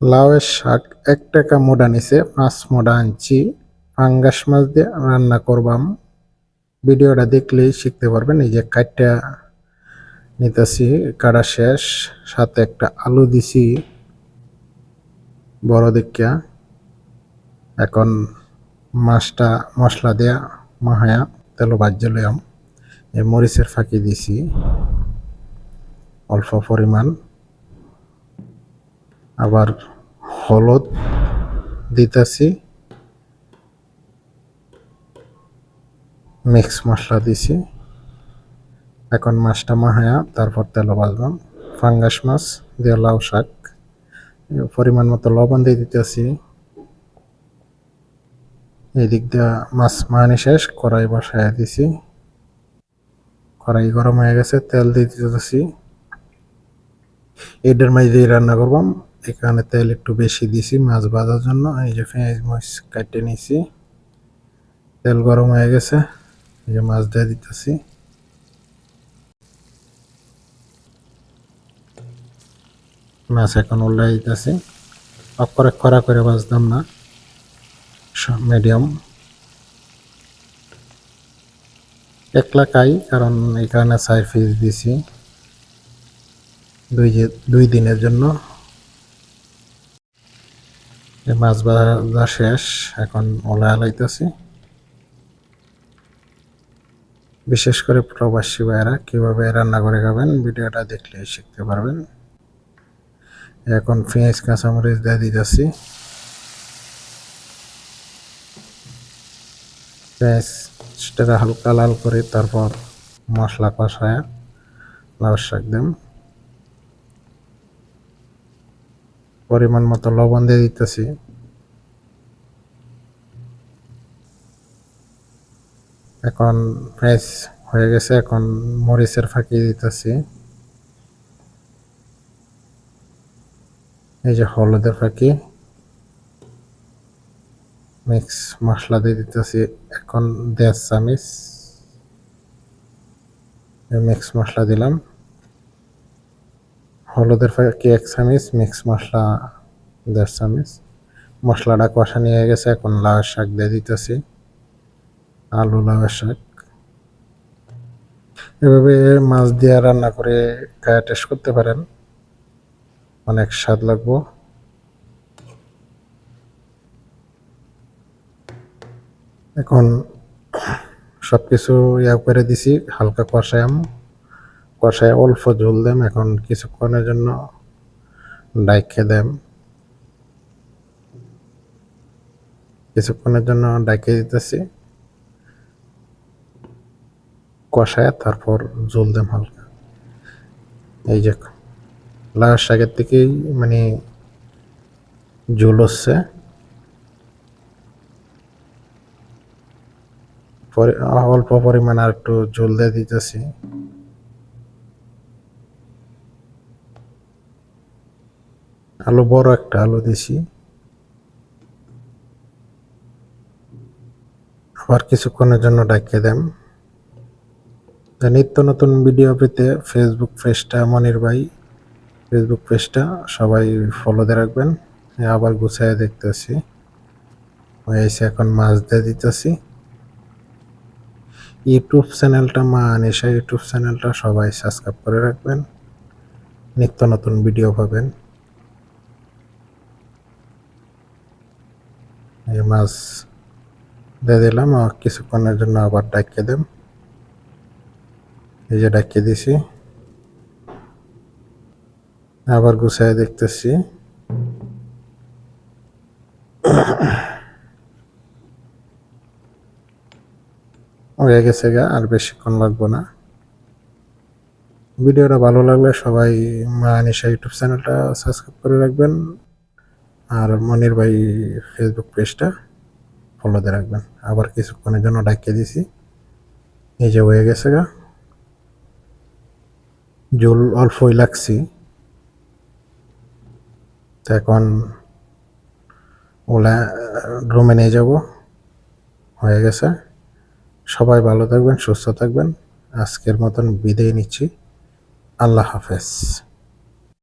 লাউয়ের শাক এক টাকা মোডা নিছে পাঁচ মোডা আনছি, ফাঙ্গাস মাছ দিয়ে রান্না করবাম। ভিডিওটা দেখলেই শিখতে পারবেন, এই যে কাটটা নিতেছি, কাটা শেষ, সাথে একটা আলু দিছি, বড় দেখিয়া। এখন মাছটা মশলা দেয়া মাহায়া তেল বাজ্য লইয়াম, এই মরিচের ফাঁকি দিছি, অল্প পরিমাণ। আবার হলুদ দিতেছি। মিক্স মশলা দিছি। এখন মাছটা মাহায়া তারপর তেল বাজলাম ফাঙ্গাস মাছ দিয়ে লাউ শাক। পরিমাণ মতো লবণ দিয়ে দিতেছি। এই দিক দিয়ে মাছ মাহানি শেষ, কড়াই বসায় দিছি। কড়াই গরম হয়ে গেছে, তেল দিয়ে দিতেছি। এটার মাঝে দিয়ে রান্না করবাম এখানে তেল একটু বেশি দিছি, মাছ ভাজার জন্য। এই যে পেঁয়াজ মরিচ কাটে নিছি। তেল গরম হয়ে গেছে, এই যে মাছ দিয়ে দিতেছি। মাছ এখন উল্লাই দিতেছি। অক্ষরে খরা করে বাজতাম না মিডিয়াম একলা খাই, কারণ এখানে পিস দিছি। দুই দুই দিনের জন্য। মাছ ভাজা শেষ, এখন ওলা লাইতেছি বিশেষ করে প্রবাসী ভাইয়েরা, কীভাবে রান্না করে খাবেন, ভিডিওটা দেখলে শিখতে পারবেন। এখন পেঁয়াজ, কাঁচামরিচ দিয়ে দিতেছি। পেঁয়াজটা হালকা লাল করে তারপর মশলা কষায় লাউ শাক দেন পরিমাণ মতো লবণ দিয়ে দিতেছি। এখন পেঁয়াজ হয়ে গেছে, এখন মরিচের ফাঁকি দিতেছি। এই যে হলুদের ফাঁকি। মিক্স মশলা দিয়ে দিতেছি এখন দেড় চামিচ। মিক্স মশলা দিলাম। হলুদের ফাঁকি এক চামিচ মিক্স মশলা দেড় চামিচ। মশলাটা কষা নিয়ে গেছে, এখন লাউ শাক দিয়ে দিতেছি। আলু, লাউয়ের শাক। এভাবে মাছ দিয়ে রান্না করে খায়া টেস্ট করতে পারেন। অনেক স্বাদ লাগবো। এখন সব কিছু ইয়া করে দিছি, হালকা কষায়াম কষায় অল্প ঝোল দেম, এখন কিছুক্ষণের জন্য ডাইকে দেম। কিছুক্ষণের জন্য ডাইকে দিতেছি। কষায় তারপর ঝোল দেম হালকা। এই যে লাউ শাকের থেকেই মানে ঝোল হচ্ছে। অল্প পরিমাণ আর একটু ঝোল দিয়ে দিতেছি। আলু, বড় একটা আলু দিছি। আবার কিছুক্ষণের জন্য ডাকিয়ে দেন। নিত্য নতুন ভিডিও পেতে ফেসবুক পেজটা মনির ভাই ফেসবুক পেজটা সবাই ফলো দিয়ে রাখবেন। আবার গুছায় দেখতেছি। হয়েছে এখন মাছ দিয়ে দিতেছি। ইউটিউব চ্যানেলটা মা আনিসা ইউটিউব চ্যানেলটা সবাই সাবস্ক্রাইব করে রাখবেন। নিত্য নতুন ভিডিও পাবেন। এই মাছ দিয়ে দিলাম কিছুক্ষণের জন্য আবার ডাকিয়ে দেব এই যে ডাকিয়ে দিছি আবার গুছায় দেখতেছি হয়ে গেছে গা আর বেশিক্ষণ লাগবো না ভিডিওটা ভালো লাগলে সবাই মা নিশা ইউটিউব চ্যানেলটা সাবস্ক্রাইব করে রাখবেন আর মনির ভাই ফেসবুক পেজটা ফলো দিয়ে রাখবেন। আবার কিছুক্ষণের জন্য ডাকিয়ে দিছি। যে হয়ে গেছে গা। জল অল্পই লাগছি। তো এখন ওলা রুমে নিয়ে যাব। হয়ে গেছে। সবাই ভালো থাকবেন, সুস্থ থাকবেন। আজকের মতন বিদায় নিচ্ছি। আল্লাহ হাফেজ।